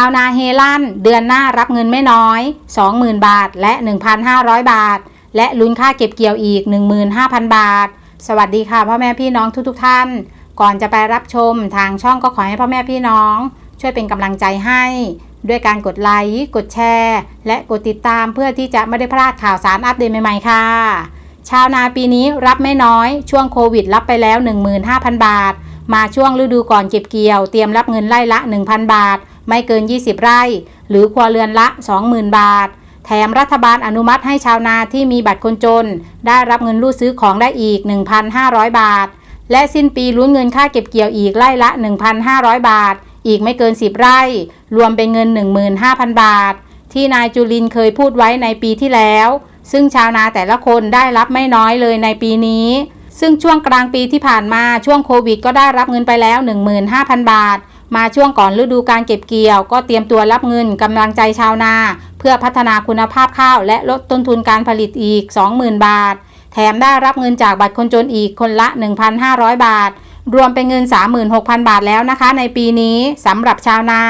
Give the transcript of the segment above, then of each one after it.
าวนาเฮลันเดือนหน้ารับเงินไม่น้อย 20,000 บาทและ 1,500 บาท และลุ้นค่าเก็บเกี่ยวอีก 15,000 บาท สวัสดีค่ะพ่อแม่พี่น้องทุกๆทท่าน ก่อนจะไปรับชมทางช่องก็ขอให้พ่อแม่พี่น้อง ช่วยเป็นกำลังใจให้ ด้วยการกดไลค์กดแชร์ และกดติดตามเพื่อที่จะไม่ได้พลาดข่าวสารอัปเดตใหม่ๆค่ะ ชาวนาปีนี้รับไม่น้อยช่วงโควิดรับไปแล้ว 15,000 บาท มาช่วงฤดูก่อนเก็บเกี่ยว เตรียมรับเงินไล่ละ 1,000 บาท ไม่เกิน 20 ไร่ หรือครัวเรือนละ 20,000 บาท แถมรัฐบาลอนุมัติให้ชาวนาที่มีบัตรคนจน ได้รับเงินรูดซื้อของได้อีก 1,500 บาท และสิ้นปีลุ้นเงินค่าเก็บเกี่ยวอีกไร่ละ 1,500 บาท อีกไม่เกิน 10 ไร่ รวมเป็นเงิน 15,000 บาท ที่นายจุลินเคยพูดไว้ในปีที่แล้ว ซึ่งชาวนาแต่ละคนได้รับไม่น้อยเลยในปีนี้ซึ่งช่วงกลางปีที่ผ่านมาช่วงโควิดก็ได้รับเงินไปแล้ว 15,000 บาท มาช่วงก่อนฤดูการเก็บเกี่ยว ก็เตรียมตัวรับเงินกำลังใจชาวนา เพื่อพัฒนาคุณภาพข้าวและลดต้นทุนการผลิตอีก 20,000 บาท แถมได้รับเงินจากบัตรคนจนอีกคนละ 1,500 บาท รวมเป็นเงิน 36,000 บาทแล้วนะคะ ในปีนี้สำหรับชาวนา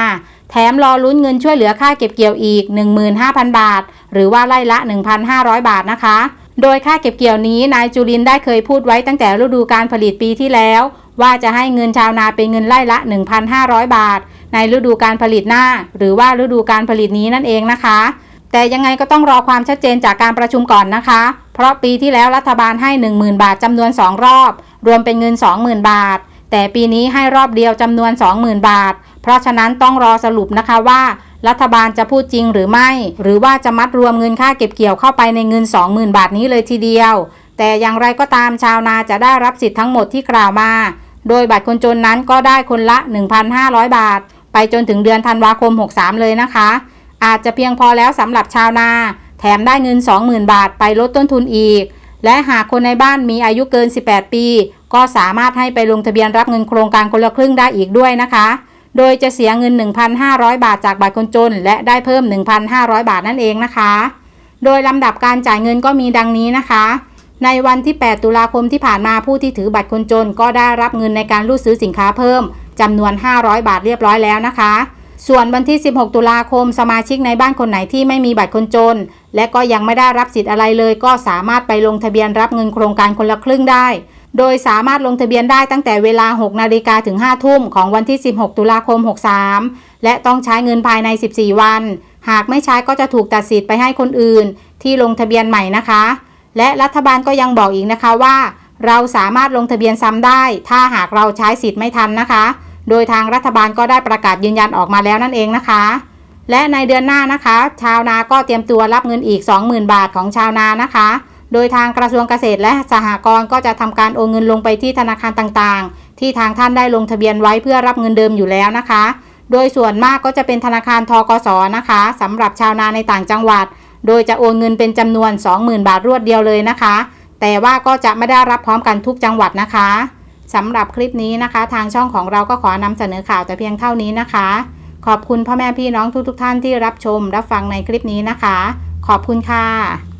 แถมรอลุ้นเงินช่วยเหลือค่าเก็บเกี่ยวอีก 15,000 บาท หรือว่าไล่ละ 1,500 บาทนะคะ โดยค่าเก็บเกี่ยวนี้นายจุลินได้เคยพูดไว้ตั้งแต่ฤดูการผลิตปีที่แล้ว ว่าจะให้เงินชาวนาเป็นเงินไล่ละ 1,500 บาท ในฤดูการผลิตหน้า หรือว่าฤดูการผลิตนี้นั่นเองนะคะ แต่ยังไงก็ต้องรอความชัดเจนจากการประชุมก่อนนะคะ เพราะปีที่แล้วรัฐบาลให้ 10,000 บาทจำนวน 2 รอบ รวมเป็นเงิน 20,000 บาท แต่ปีนี้ให้รอบเดียวจำนวน 20,000 บาท เพราะฉะนั้นต้องรอสรุปนะคะว่า รัฐบาลจะพูดจริงหรือไม่ หรือว่าจะมัดรวมเงินค่าเก็บเกี่ยวเข้าไปในเงิน 20,000 บาทนี้เลยทีเดียวแต่อย่างไรก็ตามชาวนาจะได้รับสิทธิ์ทั้งหมดที่กล่าวมา โดยบัตรคนจนนั้นก็ได้คนละ 1,500 บาท ไปจนถึงเดือนธันวาคม 63 เลยนะคะ อาจจะเพียงพอแล้วสำหรับชาวนา แถมได้เงิน 20,000 บาทไปลดต้นทุนอีก และหากคนในบ้านมีอายุเกิน 18 ปี ก็สามารถให้ไปลงทะเบียนรับเงินโครงการคนละครึ่งได้อีกด้วยนะคะ โดยจะเสียเงิน 1,500 บาทจากบัตรคนจน และได้เพิ่ม 1,500 บาทนั่นเองนะคะ โดยลำดับการจ่ายเงินก็มีดังนี้นะคะ ในวันที่ 8 ตุลาคมที่ผ่านมาผู้ที่ถือบัตรคนจน ก็ได้รับเงินในการรูดซื้อสินค้าเพิ่มจำนวน 500 บาทเรียบร้อยแล้วนะคะ ส่วนวันที่ 16 ตุลาคม สมาชิกในบ้านคนไหนที่ไม่มีบัตรคนจน และก็ยังไม่ได้รับสิทธิ์อะไรเลย ก็สามารถไปลงทะเบียนรับเงินโครงการคนละครึ่งได้ โดยสามารถลงทะเบียนได้ตั้งแต่เวลา 6 นาฬิกาถึง 5 ทุ่มของวันที่ 16 ตุลาคม 63 และต้องใช้เงินภายใน 14 วัน หากไม่ใช้ก็จะถูกตัดสิทธิ์ไปให้คนอื่น ที่ลงทะเบียนใหม่นะคะ และรัฐบาลก็ยังบอกอีกนะคะว่า เราสามารถลงทะเบียนซ้ำได้ ถ้าหากเราใช้สิทธิ์ไม่ทันนะคะ โดยทางรัฐบาลก็ได้ประกาศยืนยันออกมาแล้วนั่นเองนะคะ และในเดือนหน้านะคะ ชาวนาก็เตรียมตัวรับเงินอีก 20,000 บาทของชาวนานะคะ โดยทางกระทรวงเกษตรและสหกรณ์ก็จะทำการโอนเงินลงไปที่ธนาคารต่างๆ ที่ทางท่านได้ลงทะเบียนไว้เพื่อรับเงินเดิมอยู่แล้วนะคะ โดยส่วนมากก็จะเป็นธนาคารทกสนะคะสำหรับชาวนาในต่างจังหวัด โดยจะโอนเงินเป็นจำนวน 20,000 บาทรวดเดียวเลยนะคะ แต่ว่าก็จะไม่ได้รับพร้อมกันทุกจังหวัดนะคะสำหรับคลิปนี้นะคะ ทางช่องของเราก็ขอนำเสนอข่าวแต่เพียงเท่านี้นะคะ ขอบคุณพ่อแม่พี่น้องทุกๆทท่านที่รับชมรับฟังในคลิปนี้นะคะ ขอบคุณค่ะ